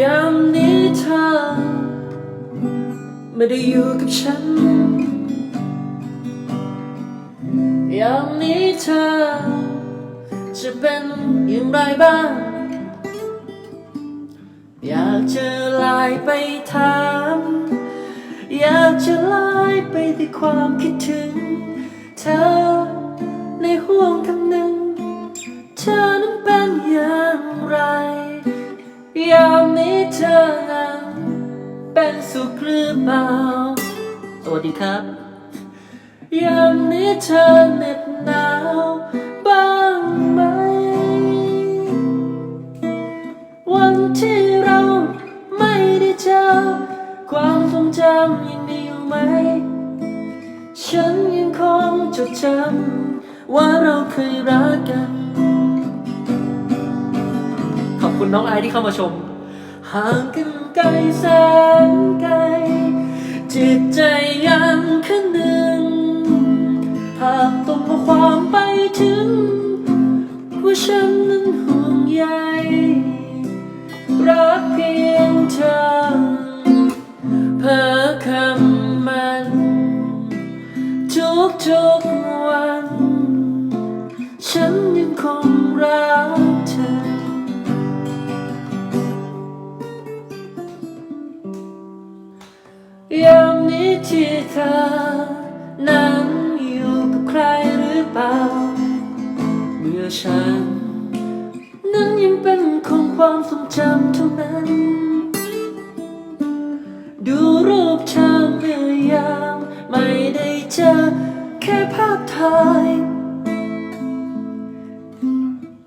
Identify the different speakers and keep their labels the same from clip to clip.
Speaker 1: ยามนี้เธอ ไม่ได้อยู่กับฉัน ยามนี้เธอ จะเป็นอย่างไรบ้าง อยากจะไลน์ไปถาม อยากจะไลน์ไปด้วยความคิดถึง เธอในห่วงคำหนึ่ง เธอนั้นเป็น สุขหรือเปล่า สวัสดีครับยามนี้เธอเหน็บหนาวบ้างไหม วันที่เราไม่ได้เจอ ความทรงจำยังมีอยู่ไหม ฉันยังคงจดจำว่าเราเคยรักกัน ขอบคุณน้องไอที่เข้ามาชม ห่างกันไกลแสนไกล จิตใจยังคืนหนึ่ง หากต้องเอาความไปถึง ว่าฉันนั้นห่วงใยรักเพียงเธอเพ้อคำมัน ทุกทุกๆวัน ฉันยังคงรัก นั้นอยู่กับใครหรือเปล่า เมื่อฉัน นั้นยังเป็นของความทรงจำเท่านั้น ดูรูปเธอเมื่อยามไม่ได้เจอแค่ภาพถ่าย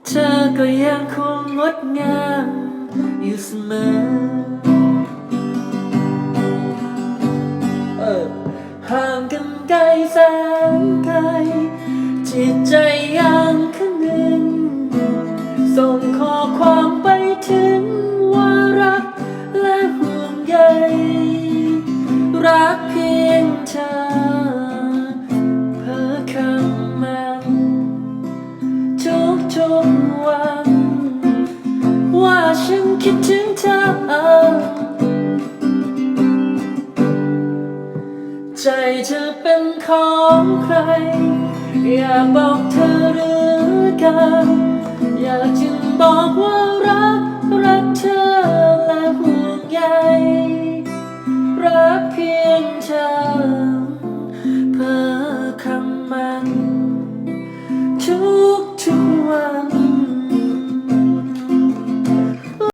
Speaker 1: เธอก็ยังคงงดงามอยู่เสมอ เออ ไกลแสนไกลจิตใจยังคืนหนึ่ง ส่งข้อความไปถึงว่ารักและห่วงใยรักเพียงเธอเพ้อคำมันทุกทุกวัน ว่าฉันคิดถึงเธอ ของใคร อยากบอกเธอหรือกันอยากจึงบอกว่ารัก รักเธอและห่วงใยรักเพียงเธอเพื่อคำมันทุก